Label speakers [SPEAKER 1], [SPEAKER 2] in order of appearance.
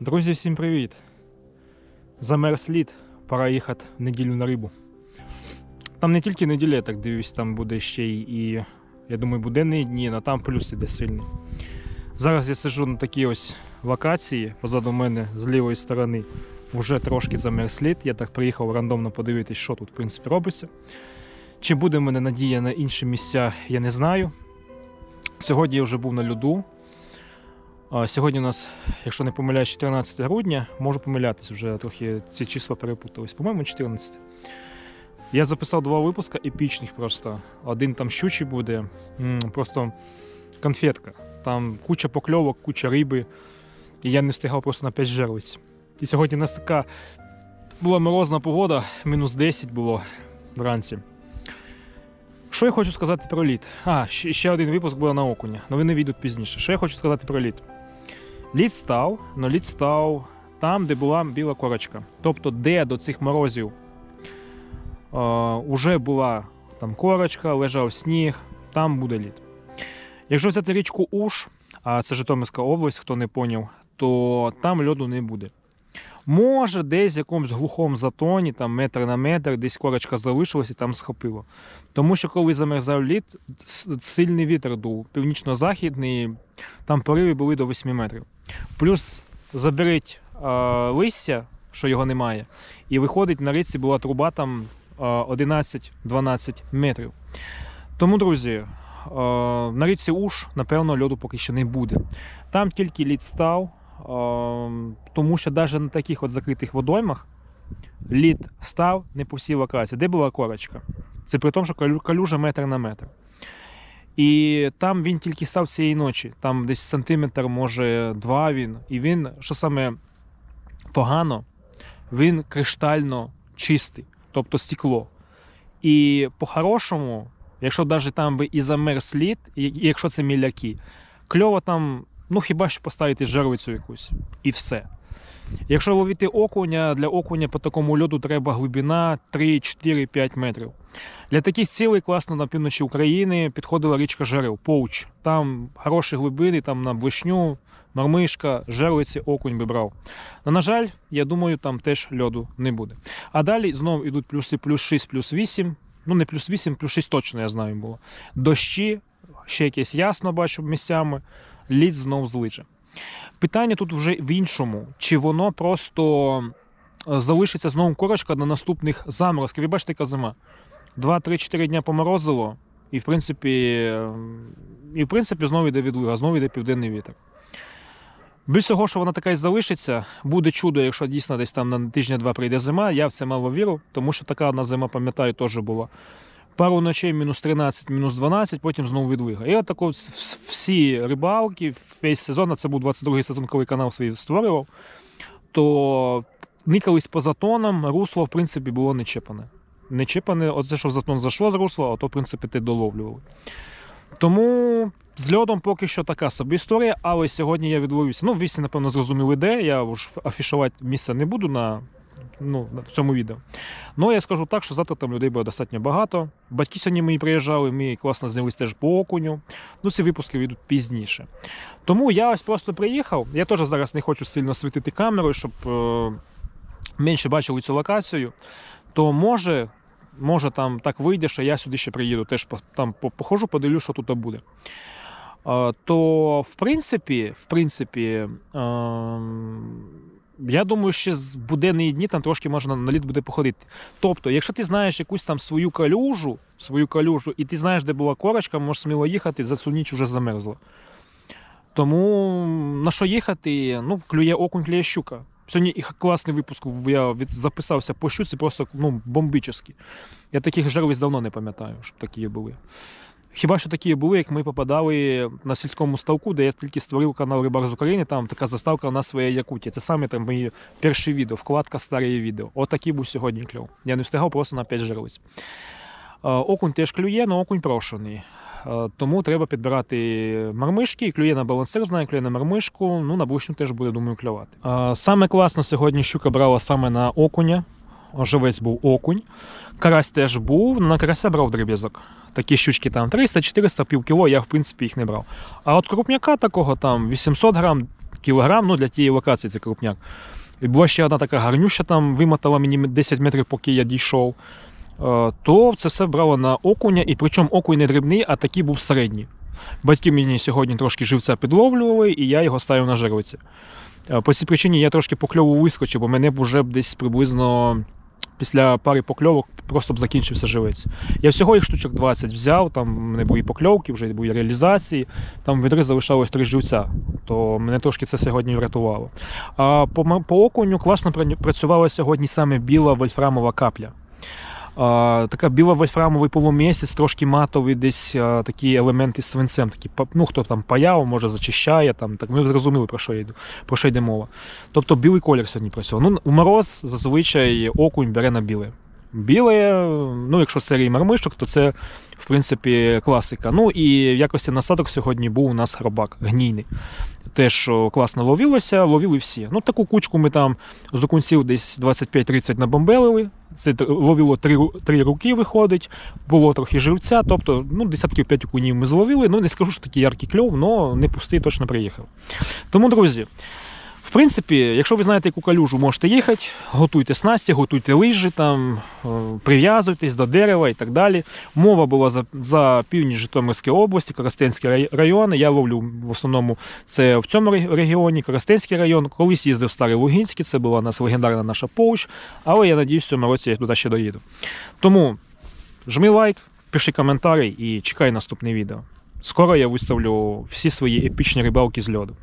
[SPEAKER 1] Друзі, всім привіт! Замерз лід, пора їхати в неділю на рибу. Там не тільки неділя, так дивлюсь, там буде ще і, я думаю, буденні дні, але там плюс іде сильний. Зараз я сиджу на такій ось локації позаду мене з лівої сторони. Вже трошки замерз лід. Я так приїхав рандомно подивитись, що тут в принципі робиться. Чи буде в мене надія на інші місця, я не знаю. Сьогодні я вже був на льоду. Сьогодні у нас, якщо не помиляюсь, 14 грудня, можу помилятись, вже трохи ці числа перепутались. По-моєму, 14. Я записав два випуска епічних просто. Один там щучий буде, просто конфетка. Там куча покльовок, куча риби. І я не встигав просто на 5 жерлиць. І сьогодні у нас така була морозна погода, мінус 10 було вранці. Що я хочу сказати про лід? А, ще, один випуск буде на окуня. Новини війдуть пізніше. Що я хочу сказати про лід? Лід став, але лід став там, де була біла корочка. Тобто, де до цих морозів е, уже була там корочка, лежав сніг, там буде лід. Якщо взяти річку Уш, а це Житомирська область, хто не поняв, то там льоду не буде. Може, десь в якомусь глухому затоні, там метр на метр, десь корочка залишилась і там схопило. Тому що коли замерзав лід, сильний вітер дув, північно-західний, там пориви були до 8 метрів. Плюс заберіть е, листя, що його немає, і виходить на річці була труба там е, 11-12 метрів. Тому, друзі, е, на річці Уж, напевно, льоду поки що не буде. Там тільки лід став, тому що навіть на таких от закритих водоймах лід став не по всій локації. Де була корочка? Це при тому, що калюжа метр на метр. І там він тільки став цієї ночі. Там десь сантиметр, може, два він. І він, що саме погано, він криштально чистий, тобто стекло. І по-хорошому, якщо навіть там би і замерз лід, якщо це міляки, кльово там, ну хіба що поставити жервицю якусь, і все. Якщо ловити окуня, для окуня по такому льоду треба глибина 3, 4, 5 метрів. Для таких цілей класно на півночі України підходила річка Жерев, Pouch. Там хороші глибини, там на блишню, мармишка, жерлиці, окунь би брав. Но, на жаль, я думаю, там теж льоду не буде. А далі знову йдуть плюси плюс 6, плюс 8. Ну, не плюс 8, плюс 6 точно, я знаю, було. Дощі, ще якесь ясно бачу місцями, лід знов злиже. Питання тут вже в іншому: чи воно просто е, залишиться знову корочка на наступних заморозків. Ви бачите, яка зима. 2-3-4 дня поморозило, і в принципі, ем, і в принципі знову йде відлига, знову йде південний вітер. Більш того, що вона така і залишиться, буде чудо, якщо дійсно десь там на тижня-два прийде зима. Я в це мало віру, тому що така одна зима, пам'ятаю, теж була. Пару ночей мінус 13, мінус 12, потім знову відлига. І от так от всі рибалки, весь сезон, а це був 22-й сезон, коли канал свій створював, то никались по затонам, русло, в принципі, було не чіпане. Не чіпане, оце, що в затон зайшло з русла, а то, в принципі, ти доловлювали. Тому з льодом поки що така собі історія, але сьогодні я відловився. Ну, вісі, напевно, зрозуміли, де. Я вже афішувати місце не буду на, ну, в цьому відео. Ну, я скажу так, що завтра там людей буде достатньо багато. Батьки сьогодні мої приїжджали, ми класно знялись теж по окуню. Ну, ці випуски вийдуть пізніше. Тому я ось просто приїхав. Я теж зараз не хочу сильно світити камерою, щоб е, менше бачили цю локацію. То може, може там так вийде, що я сюди ще приїду, теж там по- походжу, подивлюсь, що тут буде. Е, То, в принципі, в принципі, ем, я думаю, ще з буденні дні там трошки можна на лід буде походити. Тобто, якщо ти знаєш якусь там свою калюжу, свою калюжу, і ти знаєш, де була корочка, можеш сміло їхати, за цю ніч вже замерзла. Тому на що їхати? Ну, клює окунь, клює щука. Сьогодні і класний випуск. Я записався по щуці, просто ну, бомбічний. Я таких жерлиць давно не пам'ятаю, щоб такі були. Хіба що такі були, як ми попадали на сільському ставку, де я тільки створив канал Рибар з України, там така заставка у нас своя Якутія. Це саме там мої перші відео, вкладка старі відео. Отакий був сьогодні кльов. Я не встигав просто на 5 жерлиць. Окунь теж клює, але окунь прошений. Тому треба підбирати мармишки. Клює на балансир, знає, клює на мармишку. Ну, на блишню теж буде, думаю, клювати. Саме класно сьогодні щука брала саме на окуня. Живець був окунь. Карась теж був, на карася брав дріб'язок. Такі щучки там 300-400 пів кіло, я в принципі їх не брав. А от крупняка такого там 800 грам, кілограм, ну для тієї локації це крупняк. І була ще одна така гарнюща, там вимотала мені 10 метрів, поки я дійшов. Е, То це все брало на окуня, і причому окунь не дрібний, а такий був середній. Батьки мені сьогодні трошки живця підловлювали, і я його ставив на жервиці. Е, По цій причині я трошки по кльову вискочив, бо мене б уже б десь приблизно після пари покльовок просто б закінчився живець. Я всього їх штучок 20 взяв, там в мене були покльовки, вже були реалізації, там відри залишалось три живця, то мене трошки це сьогодні врятувало. А по, по окуню класно працювала сьогодні саме біла вольфрамова капля. Така біла вольфрамовий полумісяць, трошки матовий, десь такі елементи з свинцем. Такі, ну, хто там паяв, може зачищає, там, так, ми зрозуміли, про що, йду, про що йде мова. Тобто білий колір сьогодні працював. Ну, у мороз зазвичай окунь бере на біле. Біле, ну, якщо з серії мармишок, то це, в принципі, класика. Ну і в якості насадок сьогодні був у нас хробак гнійний. Теж що класно ловилося, ловили всі. Ну, таку кучку ми там з окунців десь 25-30 набомбелили. Це ловило три, три руки, виходить, було трохи живця, тобто ну, десятків 5 окунів ми зловили. Ну, не скажу, що такий яркий кльов, але не пустий точно приїхав. Тому, друзі, в принципі, якщо ви знаєте, яку калюжу можете їхати, готуйте снасті, готуйте лижі, там, е, прив'язуйтесь до дерева і так далі. Мова була за, за північ Житомирської області, Коростенський рай- район. Я ловлю в основному це в цьому регіоні, Коростенський район. Колись їздив Старий Лугінський, це була у нас легендарна наша поуч, але я надіюсь, в цьому році я туди ще доїду. Тому жми лайк, пиши коментарі і чекай наступне відео. Скоро я виставлю всі свої епічні рибалки з льоду.